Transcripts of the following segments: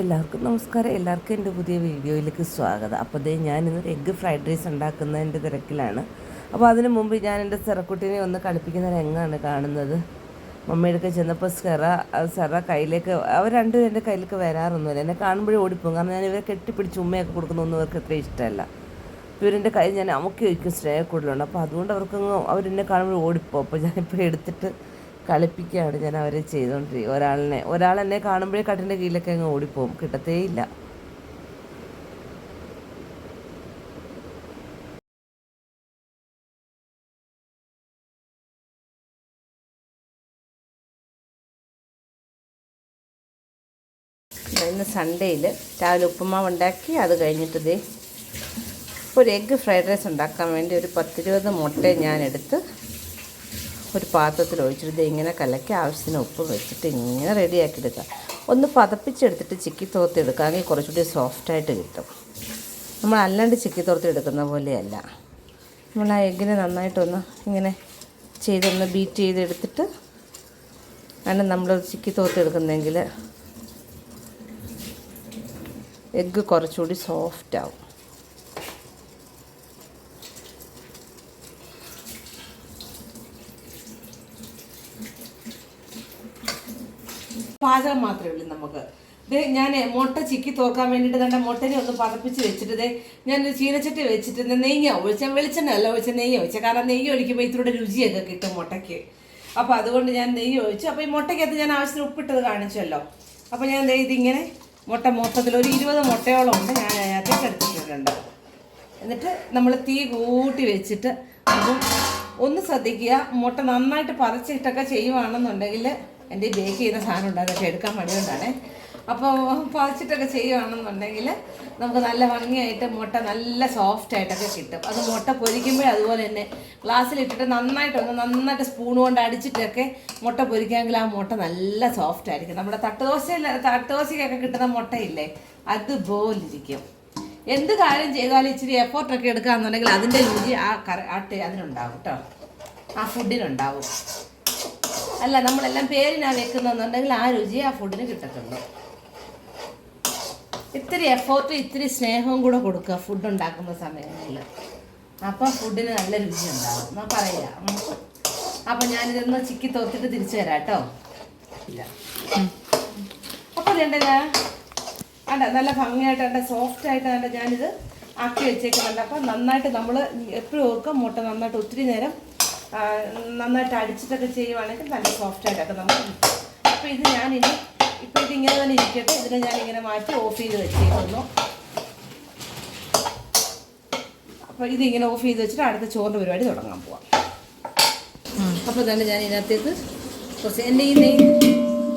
എല്ലാവർക്കും നമസ്കാരം. എല്ലാവർക്കും എന്റെ പുതിയ വീഡിയോയിലേക്ക് സ്വാഗതം. അപ്പോൾ ദേ ഞാനിന്ന് എഗ്ഗ് ഫ്രൈഡ് റൈസ് ഉണ്ടാക്കുന്നതിന്റെ തിരക്കിലാണ്. അപ്പോൾ അതിന് മുമ്പ് ഞാൻ എന്റെ സെറക്കുട്ടിനെ ഒന്ന് കളിപ്പിക്കുന്ന രംഗമാണ് കാണുന്നത്. മമ്മിയുടെ ചെന്നപ്പോൾ സെറ സെറ കയ്യിലേക്ക് അവർ രണ്ടും എന്റെ കയ്യിലേക്ക് വരാറൊന്നുമില്ല. എന്നെ കാണുമ്പോഴേ ഓടിപ്പോകും. കാരണം ഞാൻ ഇവരെ കെട്ടിപ്പിടിച്ച് ഉമ്മയൊക്കെ കൊടുക്കുന്നൊന്നും അവർക്ക് അത്ര ഇഷ്ടമല്ല. ഇവരെന്റെ കൈ ഞാൻ അമുക്കി വയ്ക്കും സ്നേഹ കൂടുതലുണ്ട് അപ്പോൾ അതുകൊണ്ട് അവർക്കങ്ങ് അവരെന്നെ കാണുമ്പോൾ ഓടിപ്പോകും. അപ്പോൾ ഞാനിപ്പോൾ എടുത്തിട്ട് കളിപ്പിക്കുകയാണ് ഞാൻ അവരെ ചെയ്തുകൊണ്ടിരിക്കുക ഒരാളിനെ ഒരാൾ എന്നെ കാണുമ്പോഴേ കട്ടിന്റെ കീഴിലൊക്കെ അങ്ങ് ഓടിപ്പോവും. കിട്ടത്തേയില്ല ഇന്ന് സൺഡേയിൽ രാവിലെ ഉപ്പുമാവ് ഉണ്ടാക്കി അത് കഴിഞ്ഞിട്ട് ഇതേ ഒരു എഗ്ഗ് ഫ്രൈഡ് റൈസ് ഉണ്ടാക്കാൻ വേണ്ടി ഒരു പത്തിരുപത് മുട്ട ഞാൻ എടുത്ത് ഒരു പാത്രത്തിൽ ഒഴിച്ചിട്ട് ഇങ്ങനെ കലക്കി ആവശ്യത്തിന് ഉപ്പ് വെച്ചിട്ട് ഇങ്ങനെ റെഡിയാക്കി എടുക്കുക ഒന്ന് പതപ്പിച്ചെടുത്തിട്ട് ചിക്കി തോർത്തി എടുക്കുകയാണെങ്കിൽ കുറച്ചുകൂടി സോഫ്റ്റായിട്ട് കിട്ടും. നമ്മൾ അല്ലാണ്ട് ചിക്കി തോർത്തി എടുക്കുന്ന പോലെയല്ല. നമ്മൾ ആ എഗ്ഗിനെ നന്നായിട്ടൊന്ന് ഇങ്ങനെ ചെയ്തൊന്ന് ബീറ്റ് ചെയ്തെടുത്തിട്ട് ആണ് നമ്മൾ ചിക്കി തോർത്തി എടുക്കുന്നതെങ്കിൽ എഗ്ഗ് കുറച്ചുകൂടി സോഫ്റ്റ് പാചകം മാത്രമേ ഉള്ളൂ നമുക്ക്. ദേ ഞാൻ മുട്ട ചിക്കി തോക്കാൻ വേണ്ടിയിട്ട് തന്നെ മുട്ടനെ ഒന്ന് പതപ്പിച്ച് വെച്ചിട്ട് ദേ ഞാനൊരു ചീനച്ചട്ടി വെച്ചിട്ട് നെയ്യ ഒഴിച്ച വെളിച്ചെണ്ണ അല്ല ഒഴിച്ച നെയ്യ ഒഴിച്ച. കാരണം നെയ്യ് ഒഴിക്കുമ്പോൾ ഇത്തിരി രുചിയൊക്കെ കിട്ടും മുട്ടയ്ക്ക്. അപ്പോൾ അതുകൊണ്ട് ഞാൻ നെയ്യ് ഒഴിച്ചു. അപ്പോൾ ഈ മുട്ടയ്ക്കകത്ത് ഞാൻ ആവശ്യത്തിന് ഉപ്പിട്ടത് കാണിച്ചല്ലോ അപ്പോൾ ഞാൻ ഇതിങ്ങനെ മുട്ട മൊത്തത്തിൽ ഒരു ഇരുപത് മുട്ടയോളം ഉണ്ട് ഞാൻ അതിനകത്തേക്ക് എടുത്തിട്ടുണ്ട്. എന്നിട്ട് നമ്മൾ തീ കൂട്ടി വെച്ചിട്ട് അപ്പം ഒന്ന് ശ്രദ്ധിക്കുക. മുട്ട നന്നായിട്ട് പതച്ചിട്ടൊക്കെ ചെയ്യുവാണെന്നുണ്ടെങ്കിൽ എന്റെ ബേക്ക് ചെയ്യുന്ന സാധനം ഉണ്ട് അതൊക്കെ എടുക്കാൻ മടിയുണ്ടാണേ. അപ്പോൾ പറിച്ചിട്ടൊക്കെ ചെയ്യുകയാണെന്നുണ്ടെങ്കിൽ നമുക്ക് നല്ല ഭംഗിയായിട്ട് മുട്ട നല്ല സോഫ്റ്റ് ആയിട്ടൊക്കെ കിട്ടും. അത് മുട്ട പൊരിക്കുമ്പോഴേ അതുപോലെ തന്നെ ഗ്ലാസ്സിലിട്ടിട്ട് നന്നായിട്ടൊന്ന് നന്നായിട്ട് സ്പൂൺ കൊണ്ട് അടിച്ചിട്ടൊക്കെ മുട്ട പൊരിക്കാമെങ്കിൽ ആ മുട്ട നല്ല സോഫ്റ്റ് ആയിരിക്കും. നമ്മുടെ തട്ടുദോശയിൽ തട്ടുദോശയ്ക്കൊക്കെ കിട്ടുന്ന മുട്ടയില്ലേ അതുപോലിരിക്കും. എന്ത് കാര്യം ചെയ്താലും ഇച്ചിരി എഫോർട്ടൊക്കെ എടുക്കുകയെന്നുണ്ടെങ്കിൽ അതിന്റെ രുചി ആ കറി ആ അതിനുണ്ടാവും കേട്ടോ ആ ഫുഡിനുണ്ടാവും അല്ല നമ്മളെല്ലാം പേരിനാ വെക്കുന്നുണ്ടെങ്കിൽ ആ രുചി ആ ഫുഡിന് കിട്ടത്തുള്ളൂ. ഇത്തിരി എഫോർട്ട് ഇത്തിരി സ്നേഹവും കൂടെ കൊടുക്കുക ഫുഡ് ഉണ്ടാക്കുന്ന സമയങ്ങളിൽ. അപ്പോൾ ഫുഡിന് നല്ല രുചി ഉണ്ടാവും. എന്നാ പറയാം അപ്പം ഞാനിതൊന്ന് ചിക്കി തോത്തിട്ട് തിരിച്ചു തരാം കേട്ടോ. ഇല്ല. അപ്പോൾ ഞാൻ അണ്ട നല്ല ഭംഗിയായിട്ട് നല്ല സോഫ്റ്റ് ആയിട്ട് കണ്ട ഞാനിത് ആക്കി വെച്ചേക്കുന്നുണ്ട്. അപ്പം നന്നായിട്ട് നമ്മൾ എപ്പോഴും ഓർക്കുക മുട്ട നന്നായിട്ട് ഒത്തിരി നേരം നന്നായിട്ട് അടിച്ചിട്ടൊക്കെ ചെയ്യുവാണെങ്കിൽ നല്ല സോഫ്റ്റ് ആയിട്ടൊക്കെ നമുക്ക് കിട്ടും. അപ്പോൾ ഇത് ഞാനിനി ഇപ്പോൾ ഇത് ഇങ്ങനെ തന്നെ ഇരിക്കട്ടെ. ഇതിനെ ഞാനിങ്ങനെ മാറ്റി ഓഫ് ചെയ്ത് വെച്ചേക്കുന്നു. അപ്പോൾ ഇതിങ്ങനെ ഓഫ് ചെയ്ത് വെച്ചിട്ട് അടുത്ത ചോറിന്റെ പരിപാടി തുടങ്ങാൻ പോവാം. അപ്പോൾ തന്നെ ഞാൻ ഇതിനകത്തേക്ക് കുറച്ച് എന്റെ ഈ നെയ്യ്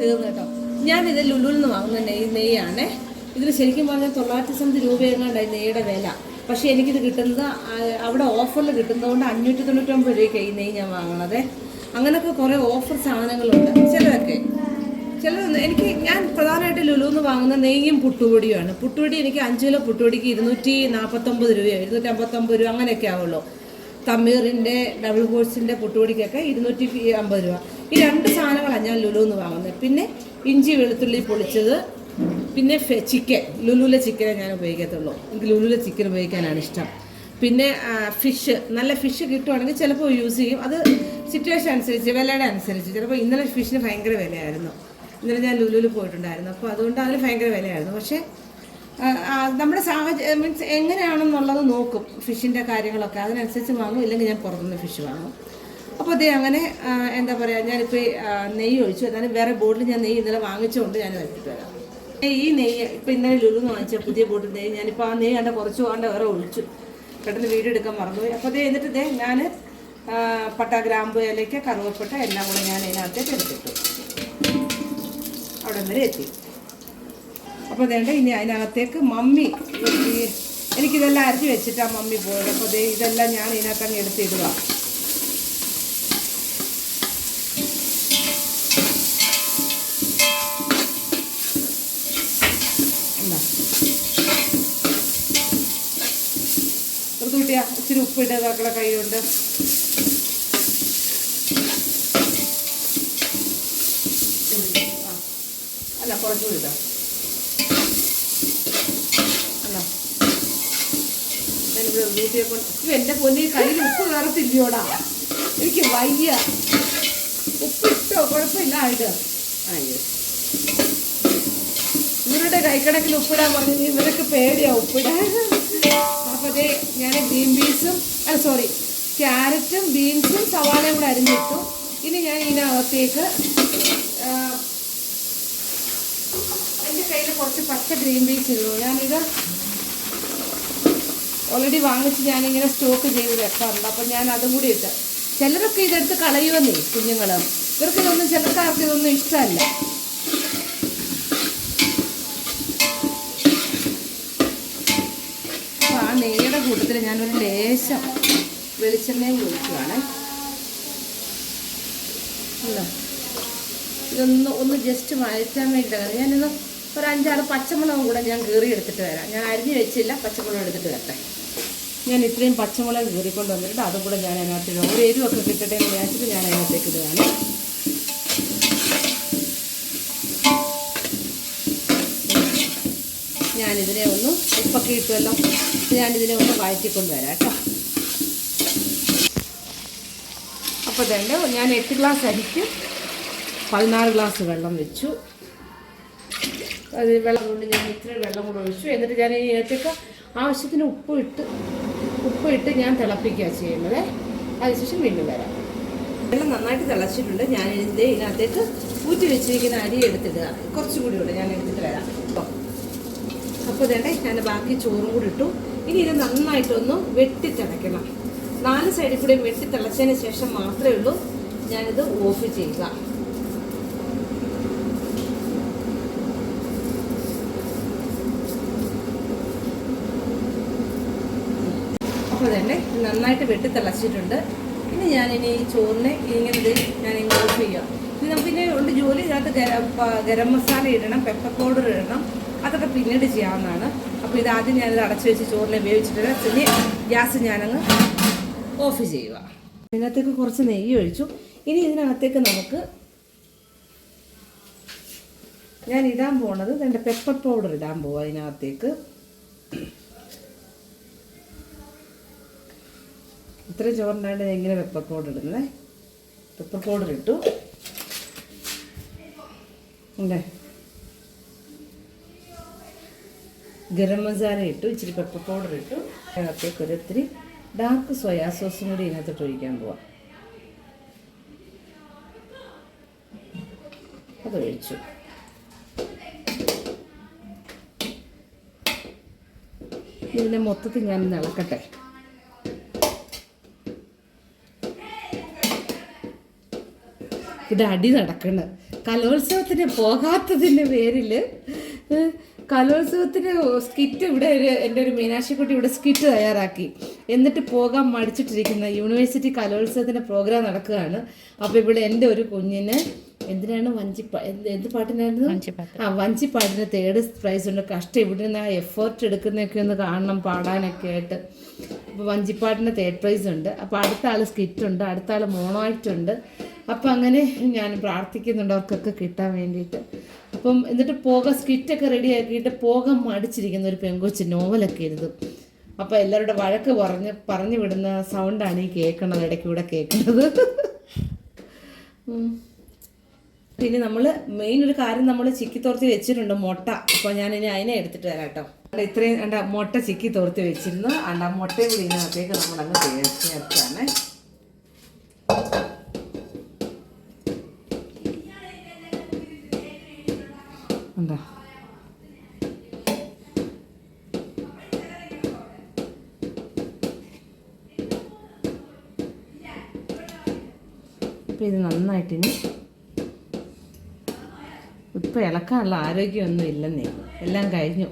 തീർന്നു കേട്ടോ. ഞാനിത് ലുലുവിൽ നിന്ന് വാങ്ങുന്ന നെയ്യ് നെയ്യാണേ. ഇതിന് ശരിക്കും പറഞ്ഞാൽ തൊള്ളായിരത്തി സംതി രൂപയെങ്ങാണ്ടായി നെയ്യുടെ വില. പക്ഷേ എനിക്കിത് കിട്ടുന്നത് അവിടെ ഓഫറിൽ കിട്ടുന്നതുകൊണ്ട് അഞ്ഞൂറ്റി രൂപയ്ക്ക് ഈ നെയ്യ് ഞാൻ വാങ്ങണത്. അങ്ങനെയൊക്കെ കുറേ ഓഫർ സാധനങ്ങളുണ്ട്. ചിലതൊക്കെ. ചിലത് എനിക്ക് ഞാൻ പ്രധാനമായിട്ട് ലുലുന്ന് വാങ്ങുന്ന നെയ്യും പുട്ടുപൊടിയുമാണ്. പുട്ടുപൊടി എനിക്ക് അഞ്ച് കിലോ പുട്ടുപൊടിക്ക് ഇരുന്നൂറ്റി നാൽപ്പത്തൊമ്പത് രൂപയോ ഇരുന്നൂറ്റി അമ്പത്തൊമ്പത് രൂപ അങ്ങനെയൊക്കെ ആവുള്ളൂ. തമീറിന്റെ ഡബിൾ കോഴ്സിന്റെ പുട്ടുപൊടിക്കൊക്കെ ഇരുന്നൂറ്റി അമ്പത് രൂപ. ഈ രണ്ട് സാധനങ്ങളാണ് ഞാൻ ലുലുന്ന് വാങ്ങുന്നത്. പിന്നെ ഇഞ്ചി വെളുത്തുള്ളി പൊളിച്ചത് പിന്നെ ചിക്കൻ. ലുലുവിലെ ചിക്കനെ ഞാൻ ഉപയോഗിക്കത്തുള്ളൂ. എനിക്ക് ലുലുവിലെ ചിക്കൻ ഉപയോഗിക്കാനാണ് ഇഷ്ടം. പിന്നെ ഫിഷ് നല്ല ഫിഷ് കിട്ടുവാണെങ്കിൽ ചിലപ്പോൾ യൂസ് ചെയ്യും. അത് സിറ്റുവേഷൻ അനുസരിച്ച് വിലയുടെ അനുസരിച്ച്. ചിലപ്പോൾ ഇന്നലെ ഫിഷിന് ഭയങ്കര വിലയായിരുന്നു. ഇന്നലെ ഞാൻ ലുലുവിൽ പോയിട്ടുണ്ടായിരുന്നു. അപ്പോൾ അതുകൊണ്ട് അതിന് ഭയങ്കര വിലയായിരുന്നു. പക്ഷേ നമ്മുടെ സാഹചര്യം മീൻസ് എങ്ങനെയാണെന്നുള്ളത് നോക്കും. ഫിഷിന്റെ കാര്യങ്ങളൊക്കെ. അതിനനുസരിച്ച് വാങ്ങും. ഇല്ലെങ്കിൽ ഞാൻ പുറത്തുനിന്ന് ഫിഷ് വാങ്ങും. അപ്പോൾ അതേ അങ്ങനെ എന്താ പറയുക ഞാനിപ്പോൾ നെയ്യ് ഒഴിച്ചു. എന്നാലും വേറെ ബോട്ടിൽ ഞാൻ നെയ്യ് ഇന്നലെ വാങ്ങിച്ചുകൊണ്ട് ഞാൻ വെച്ചിട്ട് വരാം. ഈ നെയ്യ് ഇപ്പൊ ഇന്നലെ ലുലുന്ന് വാങ്ങിച്ച പുതിയ ബോട്ടിൽ നെയ്യ് ഞാനിപ്പോൾ ആ നെയ്യ് കണ്ട കുറച്ച് വേണ്ട വേറെ ഒഴിച്ചു. പെട്ടെന്ന് വീഡിയോ എടുക്കാൻ മറന്നുപോയി. അപ്പോൾ അതേ എന്നിട്ട് ദേ ഞാൻ പട്ട ഗ്രാമ്പു ഇലയ്ക്ക് കറുവപ്പട്ട എല്ലാം കൂടെ ഞാൻ ഇതിനകത്തേക്ക് എടുത്തിട്ടു അവിടെ വരെ എത്തി. അപ്പോൾ വേണ്ട ഇനി അതിനകത്തേക്ക് മമ്മി എനിക്കിതെല്ലാം അരച്ച് വെച്ചിട്ടാ മമ്മി പോയത്. അപ്പോൾ ദേ ഇതെല്ലാം ഞാൻ ഇതിനകത്തങ്ങ് എടുത്തിടുക ഉപ്പ് ഇച്ചിരി ഉപ്പിട്ട് മക്കളെ കൈ കൊണ്ട് അല്ല കുറച്ചുകൂടി ഇട്ടാം അല്ല. ഞാനിവിടെ കയ്യിൽ ഉപ്പ് കയറത്തില്ലയോടാ. എനിക്ക് വയ്യ. ഉപ്പിട്ടോ കുഴപ്പമില്ല ആയിട്ട് ഇവരുടെ കൈക്കടക്കിൽ ഉപ്പിടാൻ പറഞ്ഞു ഇവരൊക്കെ പേടിയാ ഉപ്പിടാ അപ്പോൾ ഞാൻ ഗ്രീൻ പീസും അല്ല സോറി ക്യാരറ്റും ബീൻസും സവാളയും കൂടെ അരിഞ്ഞിട്ടു ഇനി ഞാൻ ഇതിനകത്തേക്ക് എന്റെ കയ്യിൽ കുറച്ച് പച്ച ഗ്രീൻ പീസ് ഇടുന്നു ഞാനിത് ഓൾറെഡി വാങ്ങിച്ച് ഞാനിങ്ങനെ സ്റ്റോക്ക് ചെയ്ത് വെക്കാറുണ്ട്. അപ്പം ഞാൻ അതും കൂടി ഇട്ട്. ചിലരൊക്കെ ഇതെടുത്ത് കളയുമെന്നേ കുഞ്ഞുങ്ങൾ ഇവർക്ക് ഇതൊന്നും ഇതൊന്നും ഇഷ്ടമല്ല. കൂട്ടത്തിൽ ഞാനൊരു ലേശം വെളിച്ചെണ്ണയും ഒഴിക്കുവാണ്? ഇതൊന്ന് ഒന്ന് ജസ്റ്റ് വഴറ്റാൻ വേണ്ടിയിട്ടാണ് ഞാനിന്ന് ഒരു അഞ്ചാറ് പച്ചമുളകും കൂടെ ഞാൻ കീറി എടുത്തിട്ട് വരാം. ഞാൻ അരിഞ്ഞ് വെച്ചില്ല പച്ചമുളകും എടുത്തിട്ട് വരട്ടെ. ഞാൻ ഇത്രയും പച്ചമുളക് കീറിക്കൊണ്ട് വന്നിട്ട് അതും കൂടെ ഞാൻ അതിനകത്ത് ഒരു എരിവൊക്കെ കിട്ടട്ടെ എന്ന് വിചാരിച്ചിട്ട് ഞാൻ അതിനകത്തേക്ക് ഇടുകയാണ്. ഞാനിതിനെ ഒന്ന് ഉപ്പൊക്കെ ഇട്ടുമല്ലോ ഞാനിതിനെ ഒന്ന് വഴറ്റിക്കൊണ്ട് വരാം കേട്ടോ. അപ്പോൾ തന്നെ ഞാൻ എട്ട് ഗ്ലാസ് അരിക്ക് പതിനാറ് ഗ്ലാസ് വെള്ളം വെച്ചു. അത് വെള്ളം കൊണ്ട് ഞാൻ ഇത്ര വെള്ളം കൂടെ ഒഴിച്ചു. എന്നിട്ട് ഞാൻ ഈ ഏറ്റൊക്കെ ആവശ്യത്തിന് ഉപ്പ് ഇട്ട് ഉപ്പ് ഇട്ട് ഞാൻ തിളപ്പിക്കുക ചെയ്യുന്നത്. അതിനുശേഷം വീണ്ടും വരാം. വെള്ളം നന്നായിട്ട് തിളച്ചിട്ടുണ്ട്. ഞാൻ ഇതിന്റെ ഇതിനകത്തേക്ക് ഊറ്റി വെച്ചിരിക്കുന്ന അരി എടുത്തിടുക. കുറച്ചും കൂടി ഇവിടെ ഞാൻ എടുത്തിട്ട് വരാം. കേട്ടോ അപ്പോൾ ഇതേ ഞാൻ ബാക്കി ചോറും കൂടി ഇട്ടു. ഇനി ഇത് നന്നായിട്ടൊന്ന് വെട്ടിത്തിളയ്ക്കണം. നാല് സൈഡിൽ കൂടി വെട്ടിത്തിളച്ചതിന് ശേഷം മാത്രമേ ഉള്ളൂ ഞാനിത് ഓഫ് ചെയ്യുക. അപ്പോൾ തന്നെ നന്നായിട്ട് വെട്ടി തിളച്ചിട്ടുണ്ട് ഇനി ഞാനിനി ചോറിനെ ഇങ്ങനെ ഞാൻ ഓഫ് ചെയ്യുക. ഇനി നമുക്കിനി ഉണ്ട് ജോലി ഇതിനകത്ത് ഗരം മസാല ഇടണം പെപ്പർ പൗഡർ ഇടണം. അതൊക്കെ പിന്നീട് ചെയ്യാവുന്നതാണ്. അപ്പോൾ ഇത് ആദ്യം ഞാനിത് അടച്ചു വെച്ച് ചോറിനെ വേവിച്ചിട്ട് ഇനി ഗ്യാസ് ഞാനങ്ങ് ഓഫ് ചെയ്യുക. ഇതിനകത്തേക്ക് കുറച്ച് നെയ്യ് ഒഴിച്ചു. ഇനി ഇതിനകത്തേക്ക് നമുക്ക് ഞാൻ ഇടാൻ പോണത് എന്റെ പെപ്പർ പൗഡർ ഇടാൻ പോവുക അതിനകത്തേക്ക് ഇത്ര ചോറിനാണ്ട് എങ്ങനെ പെപ്പർ പൗഡർ ഇടുന്നത് പെപ്പർ പൗഡർ ഇട്ടു. ഉണ്ടേ ഗരം മസാല ഇട്ടു ഇച്ചിരി പെപ്പർ പൗഡർ ഇട്ടു. അതിനകത്തേക്ക് ഒരു ഡാർക്ക് സോയാ സോസും കൂടി ഇതിനകത്തോട്ട് ഒഴിക്കാൻ പോവാം. അത് ഒഴിച്ചു. ഇതിനെ മൊത്തത്തിൽ ഞാൻ ഇളക്കട്ടെ. ഇത് അടി നടക്കണം. കലോത്സവത്തിന് പോകാത്തതിന്റെ പേരിൽ കലോത്സവത്തിന് സ്കിറ്റ് ഇവിടെ ഒരു എന്റെ ഒരു മീനാക്ഷിക്കുട്ടി ഇവിടെ സ്കിറ്റ് തയ്യാറാക്കി. എന്നിട്ട് പോകാൻ മടിച്ചിട്ടിരിക്കുന്ന യൂണിവേഴ്സിറ്റി കലോത്സവത്തിന്റെ പ്രോഗ്രാം നടക്കുകയാണ്. അപ്പോൾ ഇവിടെ എന്റെ ഒരു കുഞ്ഞിന് എന്തിനാണ് വഞ്ചിപ്പാ എന്ത് എന്ത് പാട്ടിനായിരുന്നു? ആ വഞ്ചിപ്പാട്ടിന് തേർഡ് പ്രൈസ് ഉണ്ട്. കഷ്ടം ഇവിടെ നിന്ന് ആ എഫേർട്ട് എടുക്കുന്നതൊക്കെ ഒന്ന് കാണണം പാടാനൊക്കെ ആയിട്ട്. അപ്പോൾ വഞ്ചിപ്പാട്ടിന് തേർഡ് പ്രൈസ് ഉണ്ട്. അപ്പോൾ അടുത്ത ആൾ സ്കിറ്റ് ഉണ്ട് അടുത്ത ആൾ മോണോ ആയിട്ടുണ്ട് ഉണ്ട്. അപ്പം അങ്ങനെ ഞാൻ പ്രാർത്ഥിക്കുന്നുണ്ട് അവർക്കൊക്കെ കിട്ടാൻ വേണ്ടിയിട്ട്. അപ്പം എന്നിട്ട് പോക സ്കിറ്റൊക്കെ റെഡി ആക്കിയിട്ട് പോകാൻ മടിച്ചിരിക്കുന്ന ഒരു പെങ്കൊച്ച് നോവലൊക്കെ എഴുതും. അപ്പോൾ എല്ലാവരുടെ വഴക്ക് പറഞ്ഞ് പറഞ്ഞു വിടുന്ന സൗണ്ടാണ് ഈ കേൾക്കുന്നത് ഇടയ്ക്ക് ഇവിടെ കേൾക്കുന്നത് പിന്നെ നമ്മൾ മെയിൻ ഒരു കാര്യം നമ്മൾ ചിക്കി തോർത്തി വെച്ചിട്ടുണ്ട് മുട്ട. അപ്പോൾ ഞാൻ ഇനി അതിനെ എടുത്തിട്ട് തരാം കേട്ടോ. ഇത്രയും എന്റെ മുട്ട ചിക്കി തോർത്തി വെച്ചിരുന്നു. അണ്ട മുട്ടയും കൂടി ഇതിനകത്തേക്ക് നമ്മളങ്ങ് ചേർത്ത് ചേർത്താണ് എന്താ അപ്പോൾ ഇത് നന്നായിട്ടിനി ഇപ്പം ഇളക്കാനുള്ള ആരോഗ്യമൊന്നും ഇല്ലെന്നേ. എല്ലാം കഴിഞ്ഞു.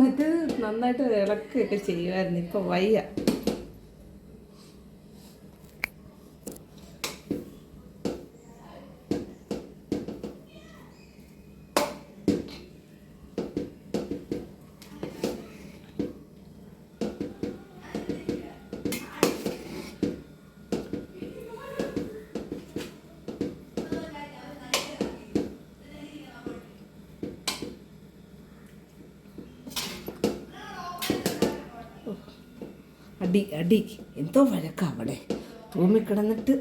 മറ്റേ നന്നായിട്ട് ഇളക്കുകയൊക്കെ ചെയ്യുമായിരുന്നു. ഇപ്പം വയ്യ. അടി അടി. എന്തോ വഴക്കാവണേ അവിടെ. റൂമിൽ കിടന്നിട്ട്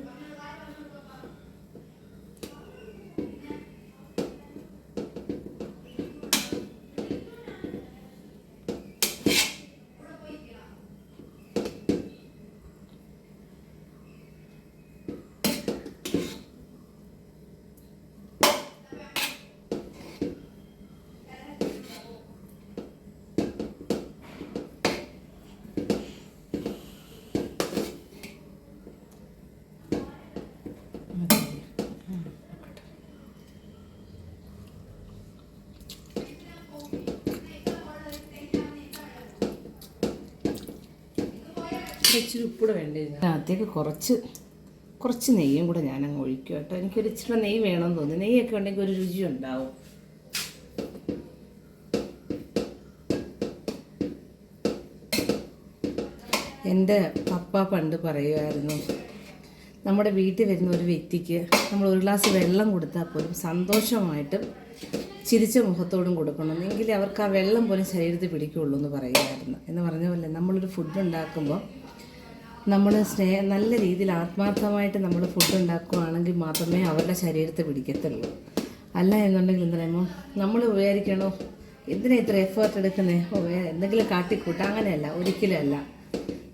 ഇച്ചിരി ഉപ്പൂടെ വേണ്ടേ അതിനകത്തേക്ക് കുറച്ച് കുറച്ച് നെയ്യും കൂടെ ഞാനങ്ങ് ഒഴിക്കും കേട്ടോ. എനിക്കൊരു ഇച്ചിരി നെയ്യ് വേണമെന്ന് തോന്നി നെയ്യൊക്കെ ഉണ്ടെങ്കിൽ ഒരു രുചി ഉണ്ടാവും എന്റെ പപ്പ പണ്ട് പറയുമായിരുന്നു നമ്മുടെ വീട്ടിൽ വരുന്ന ഒരു വ്യക്തിക്ക് നമ്മൾ ഒരു ഗ്ലാസ് വെള്ളം കൊടുത്താൽ പോലും സന്തോഷമായിട്ടും ചിരിച്ച മുഖത്തോടും കൊടുക്കണം. എങ്കിൽ അവർക്ക് ആ വെള്ളം പോലും ശരീരത്തിൽ പിടിക്കുകയുള്ളൂ എന്ന് പറയുമായിരുന്നു. എന്ന് പറഞ്ഞ പോലെ നമ്മളൊരു ഫുഡ് ഉണ്ടാക്കുമ്പോൾ നമ്മൾ സ്നേഹ നല്ല രീതിയിൽ ആത്മാർത്ഥമായിട്ട് നമ്മൾ ഫുഡ് ഉണ്ടാക്കുകയാണെങ്കിൽ മാത്രമേ അവരുടെ ശരീരത്തെ പിടിക്കത്തുള്ളൂ. അല്ല എന്നുണ്ടെങ്കിൽ എന്താ പറയുമ്പോൾ നമ്മൾ വിചാരിക്കണോ? എന്തിനാ ഇത്ര എഫേർട്ട് എടുക്കുന്നേ? ഓ എന്തെങ്കിലും കാട്ടിക്കൂട്ട? അങ്ങനെയല്ല ഒരിക്കലും അല്ല.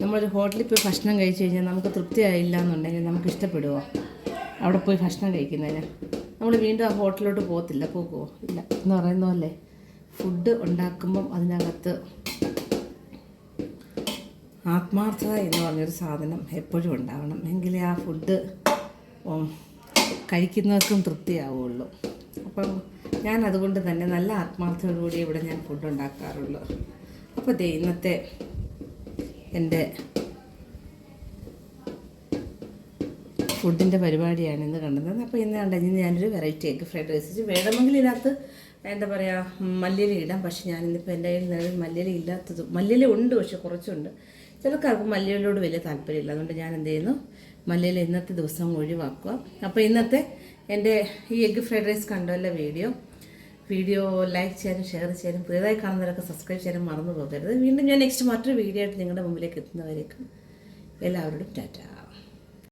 നമ്മളൊരു ഹോട്ടലിൽ പോയി ഭക്ഷണം കഴിച്ചു കഴിഞ്ഞാൽ നമുക്ക് തൃപ്തിയായില്ല എന്നുണ്ടെങ്കിൽ നമുക്ക് ഇഷ്ടപ്പെടുമോ അവിടെ പോയി ഭക്ഷണം കഴിക്കുന്നതിന്. നമ്മൾ വീണ്ടും ആ ഹോട്ടലിലോട്ട് പോകത്തില്ല പോകുമോ ഇല്ല. എന്ന് പറയുന്ന പോലെ ഫുഡ് ഉണ്ടാക്കുമ്പം അതിനകത്ത് ആത്മാർത്ഥത എന്ന് പറഞ്ഞൊരു സാധനം എപ്പോഴും ഉണ്ടാവണം. എങ്കിലേ ആ ഫുഡ് കഴിക്കുന്നവർക്കും തൃപ്തിയാവുള്ളൂ. അപ്പം ഞാൻ അതുകൊണ്ട് തന്നെ നല്ല ആത്മാർത്ഥതയോടുകൂടി ഇവിടെ ഞാൻ ഫുഡ് ഉണ്ടാക്കാറുള്ളൂ. അപ്പോൾ ദേ ഇന്നത്തെ എന്റെ ഫുഡിന്റെ പരിപാടിയാണ് ഇന്ന് കണ്ടത്. അപ്പോൾ ഇന്ന് കണ്ടെങ്കിൽ ഞാനൊരു വെറൈറ്റി എഗ് ഫ്രൈഡ് റൈസ് വെച്ച് വേണമെങ്കിൽ ഇതിനകത്ത് എന്താ പറയുക മല്ലിയില ഇടാം. പക്ഷെ ഞാനിന്നിപ്പോൾ എന്റെ കയ്യിൽ നിന്ന് മല്ലിയില ഇല്ലാത്തത് മല്ലിയില ഉണ്ട് പക്ഷെ കുറച്ചുണ്ട്. ചിലക്കാർക്ക് മല്ലിയിലോട് വലിയ താല്പര്യമില്ല. അതുകൊണ്ട് ഞാൻ എന്ത് ചെയ്യുന്നു? മല്ലിയിൽ ഇന്നത്തെ ദിവസം ഒഴിവാക്കുക. അപ്പോൾ ഇന്നത്തെ എന്റെ ഈ എഗ്ഗ് ഫ്രൈഡ് റൈസ് കണ്ടല്ലോ വീഡിയോ? വീഡിയോ ലൈക്ക് ചെയ്യാനും ഷെയർ ചെയ്യാനും പുതിയതായി കാണുന്നവരൊക്കെ സബ്സ്ക്രൈബ് ചെയ്യാനും മറന്നു പോകരുത്. വീണ്ടും ഞാൻ നെക്സ്റ്റ് മറ്റൊരു വീഡിയോ ആയിട്ട് നിങ്ങളുടെ മുമ്പിലേക്ക് എത്തുന്നവരേക്കും എല്ലാവരോടും ടാറ്റ.